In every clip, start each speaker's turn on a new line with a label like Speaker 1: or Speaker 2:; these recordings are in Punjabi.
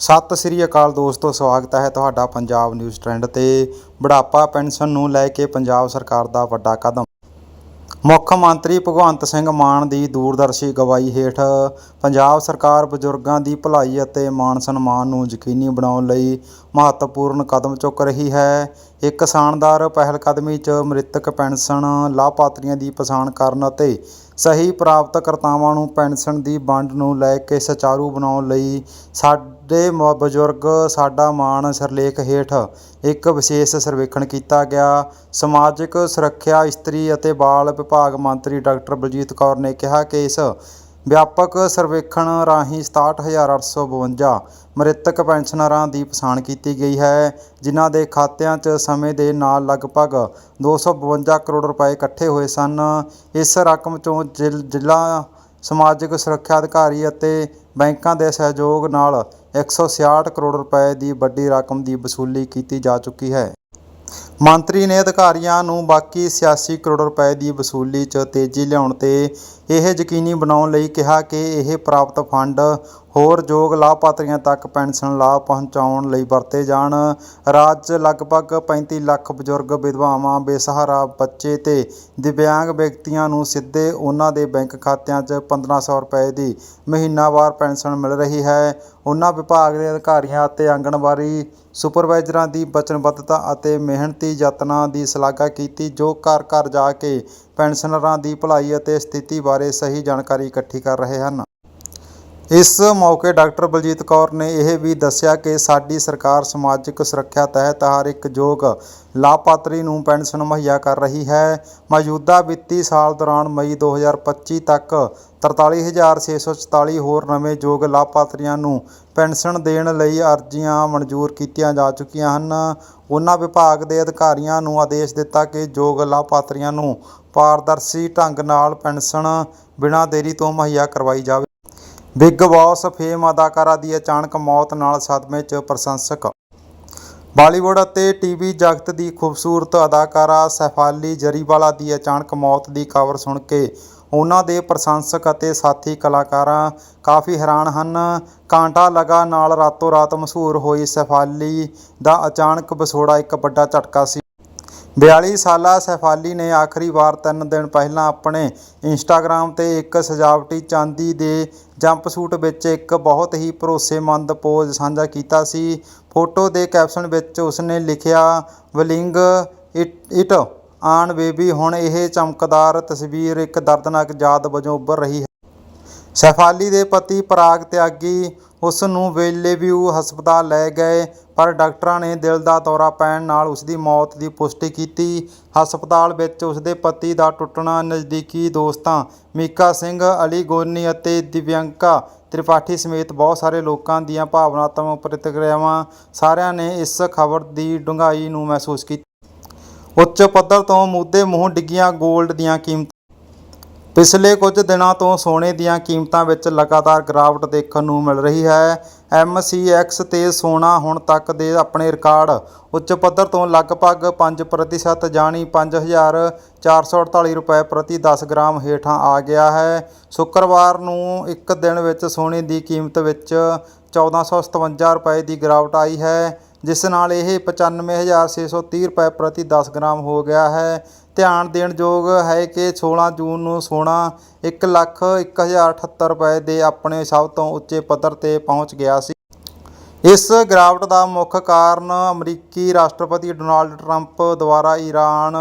Speaker 1: ਸਤਿ ਸ੍ਰੀ ਅਕਾਲ ਦੋਸਤੋ, ਸਵਾਗਤ ਹੈ ਤੁਹਾਡਾ ਪੰਜਾਬ ਨਿਊਜ਼ ਟ੍ਰੈਂਡ ਤੇ ਬੁਢਾਪਾ ਪੈਨਸ਼ਨ ਨੂੰ ਲੈ ਕੇ ਪੰਜਾਬ ਸਰਕਾਰ ਦਾ ਵੱਡਾ ਕਦਮ। ਮੁੱਖ ਮੰਤਰੀ ਭਗਵੰਤ ਸਿੰਘ ਮਾਨ ਦੀ ਦੂਰਦਰਸ਼ੀ ਅਗਵਾਈ ਹੇਠ ਪੰਜਾਬ ਸਰਕਾਰ ਬਜ਼ੁਰਗਾਂ ਦੀ ਭਲਾਈ ਅਤੇ ਮਾਣ ਸਨਮਾਨ ਨੂੰ ਯਕੀਨੀ ਬਣਾਉਣ ਲਈ ਮਹੱਤਵਪੂਰਨ ਕਦਮ ਚੁੱਕ ਰਹੀ ਹੈ। ਇੱਕ ਸ਼ਾਨਦਾਰ ਪਹਿਲਕਦਮੀ 'ਚ ਮ੍ਰਿਤਕ ਪੈਨਸ਼ਨ ਲਾਭਪਾਤਰੀਆਂ ਦੀ ਪਛਾਣ ਕਰਨ ਅਤੇ ਸਹੀ ਪ੍ਰਾਪਤਕਰਤਾਵਾਂ ਨੂੰ ਪੈਨਸ਼ਨ ਦੀ ਵੰਡ ਨੂੰ ਲੈ ਕੇ ਸੁਚਾਰੂ ਬਣਾਉਣ ਲਈ ਸਾਡੇ ਮ- ਬਜ਼ੁਰਗ ਸਾਡਾ ਮਾਣ ਸਿਰਲੇਖ ਹੇਠ ਇੱਕ ਵਿਸ਼ੇਸ਼ ਸਰਵੇਖਣ ਕੀਤਾ ਗਿਆ। ਸਮਾਜਿਕ ਸੁਰੱਖਿਆ ਇਸਤਰੀ ਅਤੇ ਬਾਲ ਵਿਭਾਗ ਮੰਤਰੀ ਡਾਕਟਰ ਬਲਜੀਤ ਕੌਰ ਨੇ ਕਿਹਾ ਕਿ ਇਸ ਵਿਆਪਕ ਸਰਵੇਖਣ ਰਾਹੀਂ 67852 ਮ੍ਰਿਤਕ ਪੈਨਸ਼ਨਰਾਂ ਦੀ ਪਛਾਣ ਕੀਤੀ ਗਈ ਹੈ, ਜਿਨ੍ਹਾਂ ਦੇ ਖਾਤਿਆਂ 'ਚ ਸਮੇਂ ਦੇ ਨਾਲ ਲਗਭਗ 252 ਕਰੋੜ ਰੁਪਏ ਇਕੱਠੇ ਹੋਏ ਸਨ। ਇਸ ਰਕਮ 'ਚੋਂ ਜ਼ਿਲ- ਜ਼ਿਲ੍ਹਾ ਸਮਾਜਿਕ ਸੁਰੱਖਿਆ ਅਧਿਕਾਰੀ ਅਤੇ ਬੈਂਕਾਂ ਦੇ ਸਹਿਯੋਗ ਨਾਲ 166 ਕਰੋੜ ਰੁਪਏ ਦੀ ਵੱਡੀ ਰਕਮ ਦੀ ਵਸੂਲੀ ਕੀਤੀ ਜਾ ਚੁੱਕੀ ਹੈ। ਮੰਤਰੀ ਨੇ ਅਧਿਕਾਰੀਆਂ ਨੂੰ ਬਾਕੀ 86 ਕਰੋੜ ਰੁਪਏ ਦੀ ਵਸੂਲੀ 'ਚ ਤੇਜ਼ੀ ਲਿਆਉਣ ਤੇ ਇਹ ਯਕੀਨੀ ਬਣਾਉਣ ਲਈ ਕਿਹਾ ਕਿ ਇਹ ਪ੍ਰਾਪਤ ਫੰਡ ਹੋਰ ਯੋਗ ਲਾਭਪਾਤਰੀਆਂ ਤੱਕ ਪੈਨਸ਼ਨ ਲਾਭ ਪਹੁੰਚਾਉਣ ਲਈ ਵਰਤੇ ਜਾਣ। ਰਾਜ 'ਚ ਲਗਭਗ 35 ਲੱਖ ਬਜ਼ੁਰਗ ਵਿਧਵਾਵਾਂ ਬੇਸਹਾਰਾ ਬੱਚੇ ਤੇ ਦਿਵਿਆਂਗ ਵਿਅਕਤੀਆਂ ਨੂੰ ਸਿੱਧੇ ਉਹਨਾਂ ਦੇ ਬੈਂਕ ਖਾਤਿਆਂ 'ਚ 1500 ਰੁਪਏ ਦੀ ਮਹੀਨਾਵਾਰ ਪੈਨਸ਼ਨ ਮਿਲ ਰਹੀ ਹੈ। ਉਹਨਾਂ ਵਿਭਾਗ ਦੇ ਅਧਿਕਾਰੀਆਂ ਅਤੇ ਆਂਗਣਵਾੜੀ ਸੁਪਰਵਾਈਜ਼ਰਾਂ ਦੀ ਵਚਨਬੱਧਤਾ ਅਤੇ ਮਿਹਨਤੀ ਯਤਨਾਂ ਦੀ ਸ਼ਲਾਘਾ ਕੀਤੀ, ਜੋ ਘਰ ਘਰ ਜਾ ਕੇ ਪੈਨਸ਼ਨਰਾਂ ਦੀ ਭਲਾਈ ਅਤੇ ਸਥਿਤੀ ਬਾਰੇ ਸਹੀ ਜਾਣਕਾਰੀ ਇਕੱਠੀ ਕਰ ਰਹੇ ਹਨ। ਇਸ ਮੌਕੇ ਡਾਕਟਰ ਬਲਜੀਤ ਕੌਰ ਨੇ ਇਹ ਵੀ ਦੱਸਿਆ ਕਿ ਸਾਡੀ ਸਰਕਾਰ ਸਮਾਜਿਕ ਸੁਰੱਖਿਆ ਤਹਿਤ ਹਰ ਇੱਕ ਯੋਗ ਲਾਭਪਾਤਰੀ ਨੂੰ ਪੈਨਸ਼ਨ ਮੁਹੱਈਆ ਕਰ ਰਹੀ ਹੈ। ਮੌਜੂਦਾ ਵਿੱਤੀ ਸਾਲ ਦੌਰਾਨ ਮਈ 2025 ਤੱਕ 43644 ਹੋਰ ਨਵੇਂ ਯੋਗ ਲਾਭਪਾਤਰੀਆਂ ਨੂੰ ਪੈਨਸ਼ਨ ਦੇਣ ਲਈ ਅਰਜ਼ੀਆਂ ਮਨਜ਼ੂਰ ਕੀਤੀਆਂ ਜਾ ਚੁੱਕੀਆਂ ਹਨ। ਉਹਨਾਂ ਵਿਭਾਗ ਦੇ ਅਧਿਕਾਰੀਆਂ ਨੂੰ ਆਦੇਸ਼ ਦਿੱਤਾ ਕਿ ਯੋਗ ਲਾਭਪਾਤਰੀਆਂ ਨੂੰ ਪਾਰਦਰਸ਼ੀ ਢੰਗ ਨਾਲ ਪੈਨਸ਼ਨ ਬਿਨਾਂ ਦੇਰੀ ਤੋਂ ਮੁਹੱਈਆ ਕਰਵਾਈ ਜਾਵੇ। ਬਿੱਗ ਬੌਸ ਫੇਮ ਅਦਾਕਾਰਾ ਦੀ ਅਚਾਨਕ ਮੌਤ ਨਾਲ ਸਦਮੇ 'ਚ ਪ੍ਰਸ਼ੰਸਕ। ਬਾਲੀਵੁੱਡ ਅਤੇ ਟੀਵੀ ਜਗਤ ਦੀ ਖੂਬਸੂਰਤ ਅਦਾਕਾਰਾ ਸੈਫਾਲੀ ਜਰੀਵਾਲਾ ਦੀ ਅਚਾਨਕ ਮੌਤ ਦੀ ਖਬਰ ਸੁਣ ਕੇ ਉਹਨਾਂ ਦੇ ਪ੍ਰਸ਼ੰਸਕ ਅਤੇ ਸਾਥੀ ਕਲਾਕਾਰਾਂ ਕਾਫੀ ਹੈਰਾਨ ਹਨ। ਕਾਂਟਾ ਲਗਾ ਨਾਲ ਰਾਤੋਂ ਰਾਤ ਮਸ਼ਹੂਰ ਹੋਈ ਸੈਫਾਲੀ ਦਾ ਅਚਾਨਕ ਵਿਛੋੜਾ ਇੱਕ ਵੱਡਾ ਝਟਕਾ ਸੀ। 42 ਸਾਲਾ ਸੈਫਾਲੀ ਨੇ ਆਖਰੀ ਵਾਰ 3 ਦਿਨ ਪਹਿਲਾਂ ਆਪਣੇ ਇੰਸਟਾਗ੍ਰam ਤੇ ਇੱਕ ਸਜਾਵਟੀ ਚਾਂਦੀ ਦੇ ਜੰਪਸੂਟ ਵਿੱਚ ਇੱਕ ਬਹੁਤ ਹੀ ਭਰੋਸੇਮੰਦ ਪੋਜ਼ ਸਾਂਝਾ ਕੀਤਾ ਸੀ। ਫੋਟੋ ਦੇ ਕੈਪਸ਼ਨ ਵਿੱਚ ਉਸਨੇ ਲਿਖਿਆ, willing it it, on baby, ਹੁਣ ਇਹ ਚਮਕਦਾਰ ਤਸਵੀਰ ਇੱਕ ਦਰਦਨਾਕ ਯਾਦ ਵਜੋਂ ਉੱਭਰ ਰਹੀ ਹੈ। ਸੈਫਾਲੀ ਦੇ ਪਤੀ ਪਰਾਗ ਤਿਆਗੀ ਉਸ ਨੂੰ ਵੇਲੇਵਿਊ ਹਸਪਤਾਲ ਲੈ ਗਏ। ਪਰ ਡਾਕਟਰਾਂ ਨੇ ਦਿਲ ਦਾ ਦੌਰਾ ਪੈਣ ਨਾਲ ਉਸਦੀ ਮੌਤ ਦੀ ਪੁਸ਼ਟੀ ਕੀਤੀ। ਹਸਪਤਾਲ ਵਿੱਚ ਉਸਦੇ ਪਤੀ ਦਾ ਟੁੱਟਣਾ, ਨਜ਼ਦੀਕੀ ਦੋਸਤਾਂ ਮੀਕਾ ਸਿੰਘ, ਅਲੀ ਗੋਨੀ ਅਤੇ ਦਿਵਿਅੰਕਾ ਤ੍ਰਿਪਾਠੀ ਸਮੇਤ ਬਹੁਤ ਸਾਰੇ ਲੋਕਾਂ ਦੀਆਂ ਭਾਵਨਾਤਮਕ ਪ੍ਰਤੀਕਿਰਿਆਵਾਂ ਸਾਰਿਆਂ ਨੇ ਇਸ ਖਬਰ ਦੀ ਡੂੰਘਾਈ ਨੂੰ ਮਹਿਸੂਸ ਕੀਤੀ। ਉੱਚ ਪੱਧਰ ਤੋਂ ਮੁੱਦੇ ਮੂੰਹ ਡਿੱਗੀਆਂ 골ਡ ਦੀਆਂ ਕੀਮਤਾਂ। ਪਿਛਲੇ ਕੁਝ ਦਿਨਾਂ ਤੋਂ ਸੋਨੇ ਦੀਆਂ ਕੀਮਤਾਂ ਵਿੱਚ ਲਗਾਤਾਰ ਗਿਰਾਵਟ ਦੇਖਣ ਨੂੰ ਮਿਲ ਰਹੀ ਹੈ। MCX ਤੇ ਸੋਨਾ ਹੁਣ ਤੱਕ ਦੇ ਆਪਣੇ ਰਿਕਾਰਡ। ਉੱਚ ਪੱਧਰ ਤੋਂ ਲਗਭਗ 5% ਜਾਣੀ 5448 ਰੁਪਏ ਪ੍ਰਤੀ 10 ਗ੍ਰਾਮ ਹੇਠਾਂ ਆ ਗਿਆ ਹੈ। ਸ਼ੁੱਕਰਵਾਰ ਨੂੰ ਇੱਕ ਦਿਨ ਵਿੱਚ ਸੋਨੇ ਦੀ ਕੀਮਤ ਵਿੱਚ 1457 ਰੁਪਏ ਦੀ ਗਿਰਾਵਟ ਆਈ ਹੈ, ਜਿਸ ਨਾਲ ਇਹ 95630 ਰੁਪਏ ਪ੍ਰਤੀ 10 ਗ੍ਰਾਮ ਹੋ ਗਿਆ ਹੈ। ਧਿਆਨ ਦੇਣ ਯੋਗ ਹੈ ਕਿ 16 ਜੂਨ ਨੂੰ ਸੋਨਾ ਇੱਕ ਲੱਖ 1078 ਰੁਪਏ ਦੇ ਆਪਣੇ ਸਭ ਤੋਂ ਉੱਚੇ ਪੱਧਰ ਤੇ ਪਹੁੰਚ ਗਿਆ ਸੀ। ਇਸ ਗਿਰਾਵਟ ਦਾ ਮੁੱਖ ਕਾਰਨ ਅਮਰੀਕੀ ਰਾਸ਼ਟਰਪਤੀ ਡੋਨਾਲਡ ਟਰੰਪ ਦੁਆਰਾ ਈਰਾਨ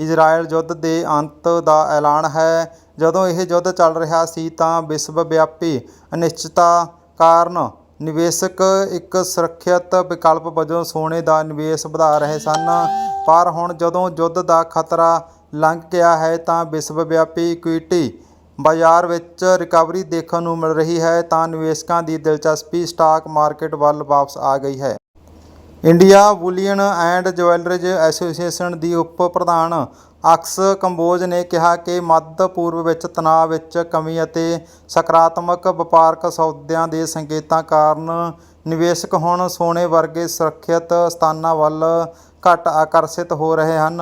Speaker 1: ਇਜ਼ਰਾਈਲ ਯੁੱਧ ਦੇ ਅੰਤ ਦਾ ਐਲਾਨ ਹੈ। ਜਦੋਂ ਇਹ ਯੁੱਧ ਚੱਲ ਰਿਹਾ ਸੀ ਤਾਂ ਵਿਸ਼ਵ ਵਿਆਪੀ ਅਨਿਸ਼ਚਿਤਤਾ ਕਾਰਨ ਨਿਵੇਸ਼ਕ ਇੱਕ ਸੁਰੱਖਿਅਤ ਵਿਕਲਪ ਵਜੋਂ ਸੋਨੇ ਦਾ ਨਿਵੇਸ਼ ਵਧਾ ਰਹੇ ਸਨ। ਪਰ ਹੁਣ ਜਦੋਂ ਯੁੱਧ ਦਾ ਖਤਰਾ ਲੰਘ ਗਿਆ ਹੈ ਤਾਂ ਵਿਸ਼ਵ ਵਿਆਪੀ ਇਕੁਇਟੀ ਬਾਜ਼ਾਰ ਵਿੱਚ ਰਿਕਵਰੀ ਦੇਖਣ ਨੂੰ ਮਿਲ ਰਹੀ ਹੈ ਤਾਂ ਨਿਵੇਸ਼ਕਾਂ ਦੀ ਦਿਲਚਸਪੀ ਸਟਾਕ ਮਾਰਕੀਟ ਵੱਲ ਵਾਪਸ ਆ ਗਈ ਹੈ। India bullion and jewellers association ਦੀ ਉਪ ਪ੍ਰਧਾਨ ਅਕਸ ਕੰਬੋਜ ਨੇ ਕਿਹਾ ਕਿ ਮੱਧ ਪੂਰਬ ਵਿੱਚ ਤਣਾਅ ਵਿੱਚ ਕਮੀ ਅਤੇ ਸਕਾਰਾਤਮਕ ਵਪਾਰਕ ਸੌਦਿਆਂ ਦੇ ਸੰਕੇਤਾਂ ਕਾਰਨ ਨਿਵੇਸ਼ਕ ਹੁਣ ਸੋਨੇ ਵਰਗੇ ਸੁਰੱਖਿਅਤ ਸਥਾਨਾਂ ਵੱਲ ਘੱਟ ਆਕਰਸ਼ਿਤ ਹੋ ਰਹੇ ਹਨ।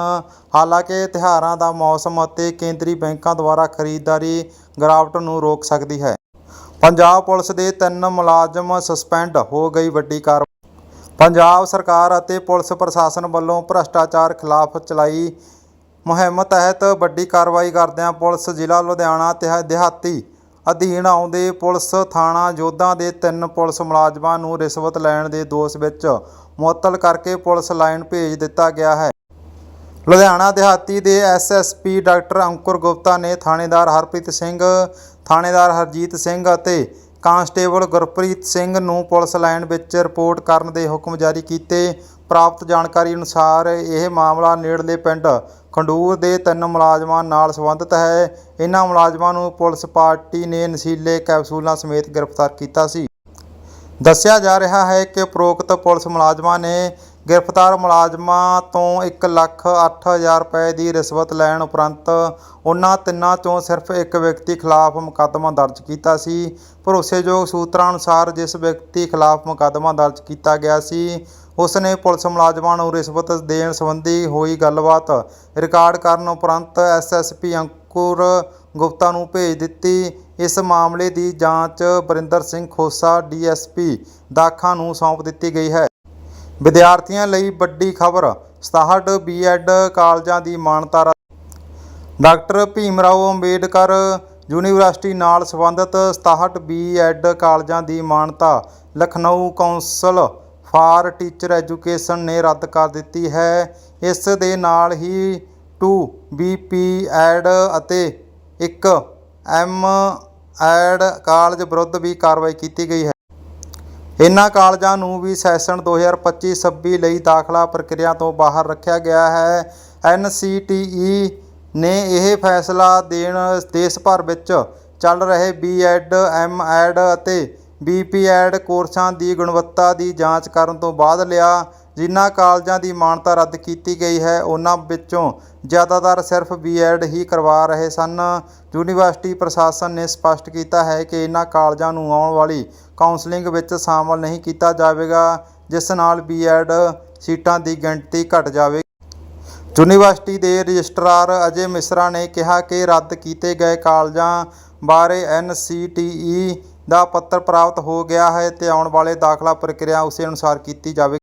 Speaker 1: ਹਾਲਾਂਕਿ ਤਿਉਹਾਰਾਂ ਦਾ ਮੌਸਮ ਅਤੇ ਕੇਂਦਰੀ ਬੈਂਕਾਂ ਦੁਆਰਾ ਖਰੀਦਦਾਰੀ ਗਿਰਾਵਟ ਨੂੰ ਰੋਕ ਸਕਦੀ ਹੈ। ਪੰਜਾਬ ਪੁਲਿਸ ਦੇ ਤਿੰਨ ਮੁਲਾਜ਼ਮ ਸਸਪੈਂਡ ਹੋ ਗਈ ਵੱਡੀ ਕਾਰਵਾਈ। ਪੰਜਾਬ ਸਰਕਾਰ ਅਤੇ ਪੁਲਿਸ ਪ੍ਰਸ਼ਾਸਨ ਵੱਲੋਂ ਭ੍ਰਸ਼ਟਾਚਾਰ ਖਿਲਾਫ ਚਲਾਈ ਮੁਹਿੰਮ ਤਹਿਤ ਵੱਡੀ ਕਾਰਵਾਈ ਕਰਦਿਆਂ ਪੁਲਿਸ ਜ਼ਿਲ੍ਹਾ ਲੁਧਿਆਣਾ ਤੇ ਦਿਹਾਤੀ ਅਧੀਨ ਆਉਂਦੇ ਪੁਲਿਸ ਥਾਣਾ ਜੋਧਾਂ ਦੇ ਤਿੰਨ ਪੁਲਿਸ ਮੁਲਾਜ਼ਮਾਂ ਨੂੰ ਰਿਸ਼ਵਤ ਲੈਣ ਦੇ ਦੋਸ਼ ਵਿੱਚ ਮੁਅੱਤਲ ਕਰਕੇ ਪੁਲਿਸ ਲਾਈਨ ਭੇਜ ਦਿੱਤਾ ਗਿਆ ਹੈ। ਲੁਧਿਆਣਾ ਦਿਹਾਤੀ ਦੇ ਐਸਐਸਪੀ ਡਾਕਟਰ ਅੰਕੁਰ ਗੁਪਤਾ ਨੇ ਥਾਣੇਦਾਰ ਹਰਪ੍ਰੀਤ ਸਿੰਘ, ਥਾਣੇਦਾਰ ਹਰਜੀਤ ਸਿੰਘ ਅਤੇ ਕਾਂਸਟੇਬਲ ਗੁਰਪ੍ਰੀਤ ਸਿੰਘ ਨੂੰ ਪੁਲਿਸ ਲਾਈਨ ਵਿੱਚ ਰਿਪੋਰਟ ਕਰਨ ਦੇ ਹੁਕਮ ਜਾਰੀ ਕੀਤੇ। ਪ੍ਰਾਪਤ ਜਾਣਕਾਰੀ ਅਨੁਸਾਰ ਇਹ ਮਾਮਲਾ ਨੇੜਲੇ ਪਿੰਡ ਖੰਡੂਰ ਦੇ ਤਿੰਨ ਮੁਲਾਜ਼ਮਾਂ ਨਾਲ ਸੰਬੰਧਿਤ ਹੈ। ਇਹਨਾਂ ਮੁਲਾਜ਼ਮਾਂ ਨੂੰ ਪੁਲਿਸ ਪਾਰਟੀ ਨੇ ਨਸ਼ੀਲੇ ਕੈਪਸੂਲਾਂ ਸਮੇਤ ਗ੍ਰਿਫਤਾਰ ਕੀਤਾ ਸੀ। ਦੱਸਿਆ ਜਾ ਰਿਹਾ ਹੈ ਕਿ ਉਪਰੋਕਤ ਪੁਲਿਸ ਮੁਲਾਜ਼ਮਾਂ ਨੇ ਗ੍ਰਿਫਤਾਰ ਮੁਲਾਜ਼ਮਾਂ ਤੋਂ ਇੱਕ ਲੱਖ ਅੱਠ ਹਜ਼ਾਰ ਰੁਪਏ ਦੀ ਰਿਸ਼ਵਤ ਲੈਣ ਉਪਰੰਤ ਉਹਨਾਂ ਤਿੰਨਾਂ ਚੋਂ ਸਿਰਫ ਇੱਕ ਵਿਅਕਤੀ ਖਿਲਾਫ ਮੁਕੱਦਮਾ ਦਰਜ ਕੀਤਾ ਸੀ। ਭਰੋਸੇਯੋਗ ਸੂਤਰਾਂ ਅਨੁਸਾਰ ਜਿਸ ਵਿਅਕਤੀ ਖਿਲਾਫ ਮੁਕੱਦਮਾ ਦਰਜ ਕੀਤਾ ਗਿਆ ਸੀ ਉਸ ਨੇ ਪੁਲਿਸ ਮੁਲਾਜ਼ਮਾਂ ਨੂੰ ਰਿਸ਼ਵਤ ਦੇਣ ਸੰਬੰਧੀ ਹੋਈ ਗੱਲਬਾਤ ਰਿਕਾਰਡ ਕਰਨ ਉਪਰੰਤ ਐਸਐਸਪੀ ਅੰਕੁਰ ਗੁਪਤਾ ਨੂੰ ਭੇਜ ਦਿੱਤੀ। ਇਸ ਮਾਮਲੇ ਦੀ ਜਾਂਚ ਬਰਿੰਦਰ ਸਿੰਘ ਖੋਸਾ ਡੀਐਸਪੀ ਦਾਖਾ ਨੂੰ ਸੌਂਪ ਦਿੱਤੀ ਗਈ ਹੈ। ਵਿਦਿਆਰਥੀਆਂ ਲਈ ਵੱਡੀ ਖਬਰ 67 ਬੀਐਡ ਕਾਲਜਾਂ ਦੀ ਮਾਨਤਾ ਡਾਕਟਰ ਭੀਮ ਰਾਓ ਅੰਬੇਡਕਰ ਯੂਨੀਵਰਸਿਟੀ ਨਾਲ ਸੰਬੰਧਿਤ 67 ਬੀਐਡ ਕਾਲਜਾਂ ਦੀ ਮਾਨਤਾ, Lucknow council for teacher education ਨੇ ਰੱਦ ਕਰ ਦਿੱਤੀ ਹੈ। ਇਸ ਦੇ ਨਾਲ ਹੀ 2 ਬੀਪੀ ਐਡ ਅਤੇ ਇੱਕ ਐਮ ਐਡ ਕਾਲਜ ਵਿਰੁੱਧ ਵੀ ਕਾਰਵਾਈ ਕੀਤੀ ਗਈ ਹੈ। ਇਨ੍ਹਾਂ ਕਾਲਜਾਂ ਨੂੰ ਵੀ ਸੈਸ਼ਨ 2025-26 ਲਈ ਦਾਖਲਾ ਪ੍ਰਕਿਰਿਆ ਤੋਂ ਬਾਹਰ ਰੱਖਿਆ ਗਿਆ ਹੈ। ਐਨਸੀਟੀਈ ਨੇ ਇਹ ਫੈਸਲਾ ਦੇਣ, ਦੇਸ਼ ਭਰ ਵਿੱਚ ਚੱਲ ਰਹੇ ਬੀਐਡ ਐਮਐਡ ਅਤੇ ਬੀਪੀਐਡ ਕੋਰਸਾਂ ਦੀ ਗੁਣਵੱਤਾ ਦੀ ਜਾਂਚ ਕਰਨ ਤੋਂ ਬਾਅਦ ਲਿਆ। ਜਿਨ੍ਹਾਂ ਕਾਲਜਾਂ ਦੀ ਮਾਨਤਾ ਰੱਦ ਕੀਤੀ ਗਈ ਹੈ, ਉਹਨਾਂ ਵਿੱਚੋਂ ਜ਼ਿਆਦਾਤਰ ਸਿਰਫ ਬੀਐਡ ਹੀ ਕਰਵਾ ਰਹੇ ਸਨ। ਯੂਨੀਵਰਸਿਟੀ ਪ੍ਰਸ਼ਾਸਨ ਨੇ ਸਪਸ਼ਟ ਕੀਤਾ ਹੈ ਕਿ ਇਹਨਾਂ ਕਾਲਜਾਂ ਨੂੰ ਆਉਣ ਵਾਲੀ ਕਾਉਂਸਲਿੰਗ ਵਿੱਚ ਸ਼ਾਮਲ ਨਹੀਂ ਕੀਤਾ ਜਾਵੇਗਾ, ਜਿਸ ਨਾਲ ਬੀਐਡ ਸੀਟਾਂ ਦੀ ਗਿਣਤੀ ਘਟ ਜਾਵੇਗੀ। ਯੂਨੀਵਰਸਿਟੀ ਦੇ ਰਜਿਸਟਰਾਰ ਅਜੇ ਮਿਸਰਾ ਨੇ ਕਿਹਾ ਕਿ ਰੱਦ ਕੀਤੇ ਗਏ ਕਾਲਜਾਂ ਬਾਰੇ ਐਨਸੀਟੀਈ ਦਾ ਪੱਤਰ ਪ੍ਰਾਪਤ ਹੋ ਗਿਆ ਹੈ ਤੇ ਆਉਣ ਵਾਲੇ ਦਾਖਲਾ ਪ੍ਰਕਿਰਿਆ ਉਸੇ ਅਨੁਸਾਰ ਕੀਤੀ ਜਾਵੇ